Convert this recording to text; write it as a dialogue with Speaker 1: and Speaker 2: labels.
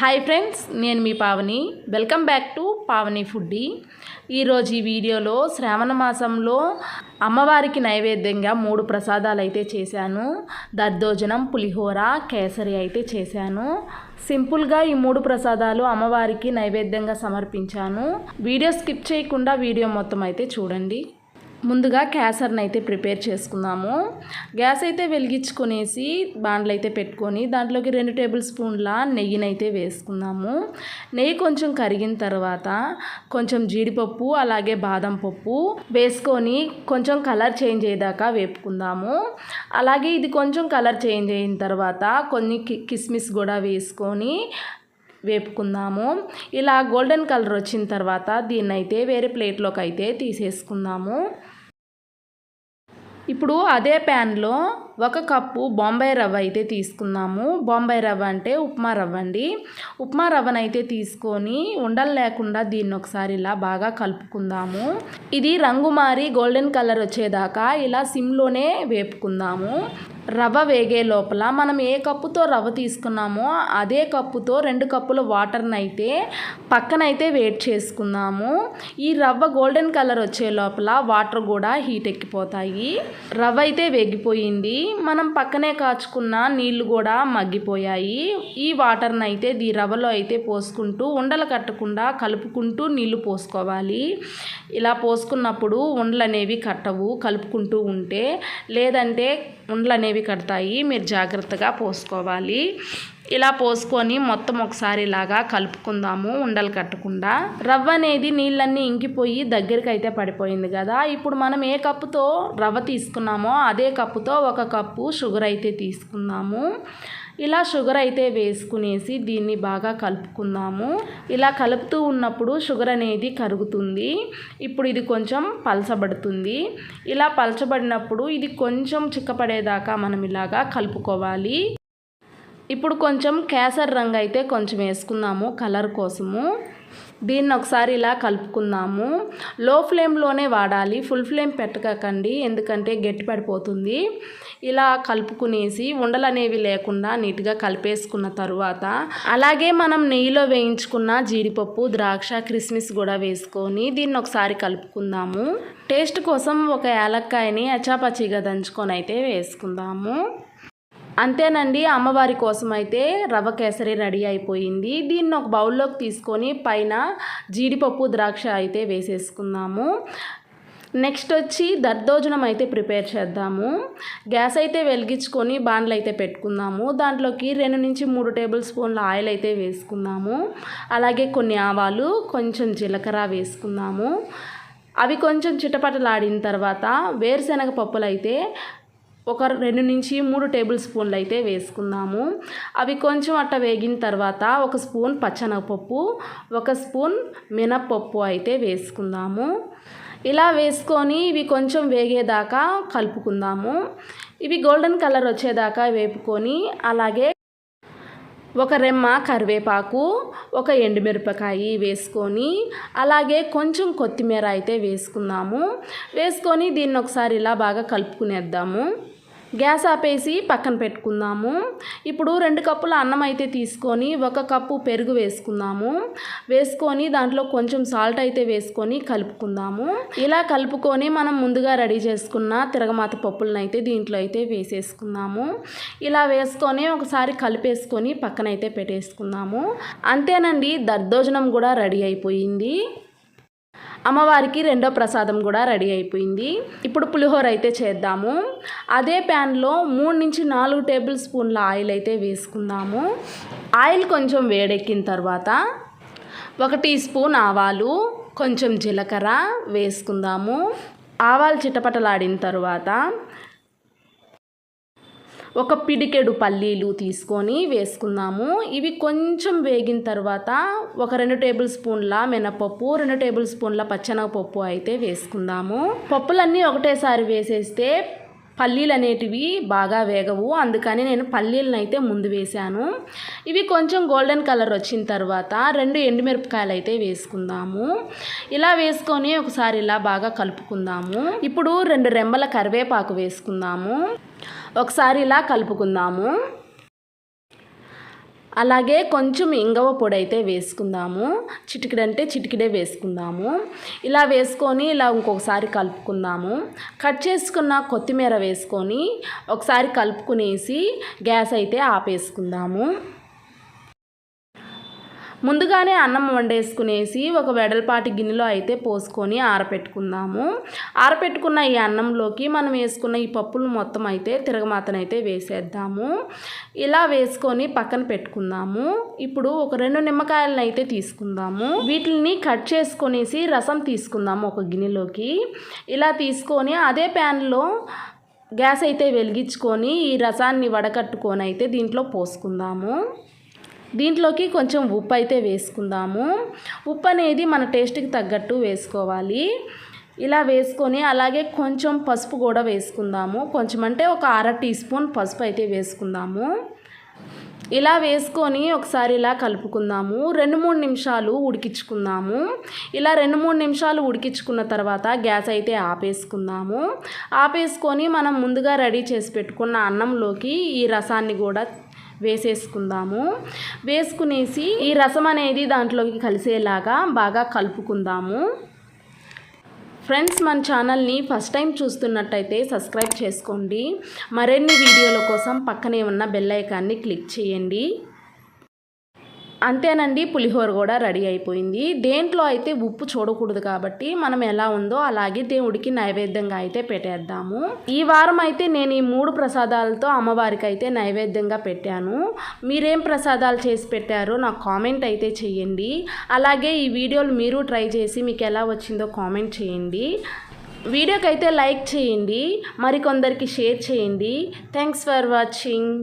Speaker 1: Hi friends నేను మీ Pavani. Welcome back to Pavani foodie ఈరోజు ఈ వీడియోలో శ్రావణ మాసంలో అమ్మవారికి నైవేద్యంగా మూడు ప్రసాదాలు అయితే చేశాను. దద్దోజనం పులిహోర కేసరి అయితే చేశాను. సింపుల్గా ఈ మూడు ప్రసాదాలు అమ్మవారికి నైవేద్యంగా సమర్పించాను. వీడియో స్కిప్ చేయకుండా వీడియో మొత్తం అయితే చూడండి. ముందుగా క్యాసర్ని అయితే ప్రిపేర్ చేసుకుందాము. గ్యాస్ అయితే వెలిగించుకొనేసి బాండ్లు అయితే పెట్టుకొని దాంట్లోకి రెండు టేబుల్ స్పూన్ల నెయ్యిని అయితే వేసుకుందాము. నెయ్యి కొంచెం కరిగిన తర్వాత కొంచెం జీడిపప్పు అలాగే బాదం పప్పు వేసుకొని కొంచెం కలర్ చేంజ్ అయ్యేదాకా వేపుకుందాము. అలాగే ఇది కొంచెం కలర్ చేంజ్ అయిన తర్వాత కొన్ని కి- కిస్మిస్ కూడా వేసుకొని వేపుకుందాము. ఇలా గోల్డెన్ కలర్ వచ్చిన తర్వాత దీన్ని అయితే వేరే ప్లేట్లోకి అయితే తీసేసుకుందాము. ఇప్పుడు అదే ప్యాన్లో ఒక కప్పు బొంబాయి రవ్వ అయితే తీసుకుందాము. బొంబాయి రవ్వ అంటే ఉప్మా రవ్వ అండి ఉప్మా రవ్వను అయితే తీసుకొని ఉండలు లేకుండా దీన్ని ఒకసారి ఇలా బాగా కలుపుకుందాము. ఇది రంగు మారి గోల్డెన్ కలర్ వచ్చేదాకా ఇలా సిమ్లోనే వేపుకుందాము. రవ్వ వేగే లోపల మనం ఏ కప్పుతో రవ్వ తీసుకున్నామో అదే కప్పుతో రెండు కప్పుల వాటర్ని అయితే పక్కనైతే వేట్ చేసుకుందాము. ఈ రవ్వ గోల్డెన్ కలర్ వచ్చే లోపల వాటర్ కూడా హీట్ ఎక్కిపోతాయి. రవ్వ అయితే వేగిపోయింది. మనం పక్కనే కాచుకున్న నీళ్ళు కూడా మగ్గిపోయాయి. ఈ వాటర్ని అయితే ఈ రవ్వలో అయితే పోసుకుంటూ ఉండలు కట్టకుండా కలుపుకుంటూ నీళ్ళు పోసుకోవాలి. ఇలా పోసుకున్నప్పుడు ఉండలు అనేవి కట్టవు కలుపుకుంటూ ఉంటే. లేదంటే ఉండలు అనేవి కడతాయి. మీరు జాగ్రత్తగా పోసుకోవాలి. ఇలా పోసుకొని మొత్తం ఒకసారి ఇలాగా కలుపుకుందాము ఉండలు కట్టకుండా. రవ్వ అనేది నీళ్ళన్నీ ఇంకిపోయి దగ్గరికి అయితే పడిపోయింది కదా. ఇప్పుడు మనం ఏ కప్పుతో రవ్వ తీసుకున్నామో అదే కప్పుతో ఒక కప్పు షుగర్ అయితే తీసుకుందాము. ఇలా షుగర్ అయితే వేసుకునేసి దీన్ని బాగా కలుపుకుందాము. ఇలా కలుపుతూ ఉన్నప్పుడు షుగర్ అనేది కరుగుతుంది. ఇప్పుడు ఇది కొంచెం పలచబడుతుంది. ఇలా పలచబడినప్పుడు ఇది కొంచెం చిక్కపడేదాకా మనం ఇలాగా కలుపుకోవాలి. ఇప్పుడు కొంచెం కేసర్ రంగు అయితే కొంచెం వేసుకుందాము కలర్ కోసము. దీన్ని ఒకసారి ఇలా కలుపుకుందాము. లో ఫ్లేమ్లోనే వాడాలి. ఫుల్ ఫ్లేమ్ పెట్టకండి ఎందుకంటే గట్టి పడిపోతుంది. ఇలా కలుపుకునేసి ఉండలు అనేవి లేకుండా నీట్గా కలిపేసుకున్న తరువాత అలాగే మనం నెయ్యిలో వేయించుకున్న జీడిపప్పు ద్రాక్ష కిస్మిస్ కూడా వేసుకొని దీన్ని ఒకసారి కలుపుకుందాము. టేస్ట్ కోసం ఒక యాలక్కాయని అచాపచిగా దంచుకొని అయితే వేసుకుందాము. అంతేనండి అమ్మవారి కోసం అయితే రవ్వ కేసరి రెడీ అయిపోయింది. దీన్ని ఒక బౌల్లోకి తీసుకొని పైన జీడిపప్పు ద్రాక్ష అయితే వేసేసుకుందాము. నెక్స్ట్ వచ్చి దద్దోజనం అయితే ప్రిపేర్ చేద్దాము. గ్యాస్ అయితే వెలిగించుకొని బాండ్లు అయితే పెట్టుకుందాము. దాంట్లోకి రెండు నుంచి మూడు టేబుల్ స్పూన్ల ఆయిల్ అయితే వేసుకుందాము. అలాగే కొన్ని ఆవాలు కొంచెం జీలకర్ర వేసుకుందాము. అవి కొంచెం చిటపటలాడిన తర్వాత వేరుశనగ పప్పులు అయితే ఒక రెండు నుంచి మూడు టేబుల్ స్పూన్లు అయితే వేసుకుందాము. అవి కొంచెం అట్ట వేగిన తర్వాత ఒక స్పూన్ పచ్చనపప్పు ఒక స్పూన్ మినప్పప్పు అయితే వేసుకుందాము. ఇలా వేసుకొని ఇవి కొంచెం వేగేదాకా కలుపుకుందాము. ఇవి గోల్డెన్ కలర్ వచ్చేదాకా వేపుకొని అలాగే ఒక రెమ్మ కరివేపాకు ఒక ఎండుమిరపకాయ వేసుకొని అలాగే కొంచెం కొత్తిమీర అయితే వేసుకుందాము. వేసుకొని దీన్ని ఒకసారి ఇలా బాగా కలుపుకునేద్దాము. గ్యాస్ ఆపేసి పక్కన పెట్టుకుందాము. ఇప్పుడు రెండు కప్పుల అన్నం అయితే తీసుకొని ఒక కప్పు పెరుగు వేసుకుందాము. వేసుకొని దాంట్లో కొంచెం సాల్ట్ అయితే వేసుకొని కలుపుకుందాము. ఇలా కలుపుకొని మనం ముందుగా రెడీ చేసుకున్న తిరగమాత పప్పులను అయితే దీంట్లో అయితే వేసేసుకుందాము. ఇలా వేసుకొని ఒకసారి కలిపేసుకొని పక్కనైతే పెట్టేసుకుందాము. అంతేనండి దద్దోజనం కూడా రెడీ అయిపోయింది. అమ్మవారికి రెండో ప్రసాదం కూడా రెడీ అయిపోయింది. ఇప్పుడు పులిహోర అయితే చేద్దాము. అదే ప్యాన్లో మూడు నుంచి నాలుగు టేబుల్ స్పూన్ల ఆయిల్ అయితే వేసుకుందాము. ఆయిల్ కొంచెం వేడెక్కిన తర్వాత ఒక టీ స్పూన్ ఆవాలు కొంచెం జీలకర్ర వేసుకుందాము. ఆవాలు చిటపటలాడిన తర్వాత ఒక పిడికెడు పల్లీలు తీసుకొని వేసుకుందాము. ఇవి కొంచెం వేగిన తర్వాత ఒక రెండు టేబుల్ స్పూన్ల మినపప్పు రెండు టేబుల్ స్పూన్ల పచ్చెనగపప్పు అయితే వేసుకుందాము. పప్పులన్నీ ఒకటేసారి వేసేస్తే పల్లీలు అనేటివి బాగా వేగవు. అందుకని నేను పల్లీలను అయితే ముందు వేశాను. ఇవి కొంచెం గోల్డెన్ కలర్ వచ్చిన తర్వాత రెండు ఎండుమిరపకాయలు అయితే వేసుకుందాము. ఇలా వేసుకొని ఒకసారి ఇలా బాగా కలుపుకుందాము. ఇప్పుడు రెండు రెమ్మల కరివేపాకు వేసుకుందాము. ఒకసారి ఇలా కలుపుకుందాము. అలాగే కొంచెం ఇంగవ పొడి అయితే వేసుకుందాము. చిటికిడంటే చిటికిడే వేసుకుందాము. ఇలా వేసుకొని ఇలా ఇంకొకసారి కలుపుకుందాము. కట్ చేసుకున్న కొత్తిమీర వేసుకొని ఒకసారి కలుపుకునేసి గ్యాస్ అయితే ఆపేసుకుందాము. ముందుగానే అన్నం వండేసుకునేసి ఒక వెడల్పాటి గిన్నెలో అయితే పోసుకొని ఆరపెట్టుకుందాము. ఆరపెట్టుకున్న ఈ అన్నంలోకి మనం వేసుకున్న ఈ పప్పులు మొత్తం అయితే తిరగమాతనైతే వేసేద్దాము. ఇలా వేసుకొని పక్కన పెట్టుకుందాము. ఇప్పుడు ఒక రెండు నిమ్మకాయలను అయితే తీసుకుందాము. వీటిని కట్ చేసుకొనేసి రసం తీసుకుందాము ఒక గిన్నెలోకి. ఇలా తీసుకొని అదే ప్యాన్లో గ్యాస్ అయితే వెలిగించుకొని ఈ రసాన్ని వడకట్టుకొని అయితే దీంట్లో పోసుకుందాము. దీంట్లోకి కొంచెం ఉప్పు అయితే వేసుకుందాము. ఉప్పు అనేది మన టేస్ట్కి తగ్గట్టు వేసుకోవాలి. ఇలా వేసుకొని అలాగే కొంచెం పసుపు కూడా వేసుకుందాము. కొంచెం అంటే ఒక అర టీ స్పూన్ పసుపు అయితే వేసుకుందాము. ఇలా వేసుకొని ఒకసారి ఇలా కలుపుకుందాము. రెండు మూడు నిమిషాలు ఉడికించుకుందాము. ఇలా రెండు మూడు నిమిషాలు ఉడికించుకున్న తర్వాత గ్యాస్ అయితే ఆపేసుకుందాము. ఆపేసుకొని మనం ముందుగా రెడీ చేసి పెట్టుకున్న అన్నంలోకి ఈ రసాన్ని కూడా వేసేసుకుందాము. వేసుకునేసి ఈ రసం అనేది దాంట్లోకి కలిసేలాగా బాగా కలుపుకుందాము. ఫ్రెండ్స్ మన ఛానల్ని ఫస్ట్ టైం చూస్తున్నట్టయితే సబ్స్క్రైబ్ చేసుకోండి. మరిన్ని వీడియోల కోసం పక్కనే ఉన్న బెల్ ఐకాన్ని క్లిక్ చేయండి. అంతేనండి పులిహోర కూడా రెడీ అయిపోయింది. దేంట్లో అయితే ఉప్పు చూడకూడదు కాబట్టి మనం ఎలా ఉందో అలాగే దేవుడికి నైవేద్యంగా అయితే పెట్టేద్దాము. ఈ వారం అయితే నేను ఈ మూడు ప్రసాదాలతో అమ్మవారికి అయితే నైవేద్యంగా పెట్టాను. మీరేం ప్రసాదాలు చేసి పెట్టారో నాకు కామెంట్ అయితే చేయండి అలాగే ఈ వీడియోలు మీరు ట్రై చేసి మీకు ఎలా వచ్చిందో కామెంట్ చేయండి వీడియోకి అయితే లైక్ చేయండి మరికొందరికి షేర్ చేయండి థ్యాంక్స్ ఫర్ వాచింగ్.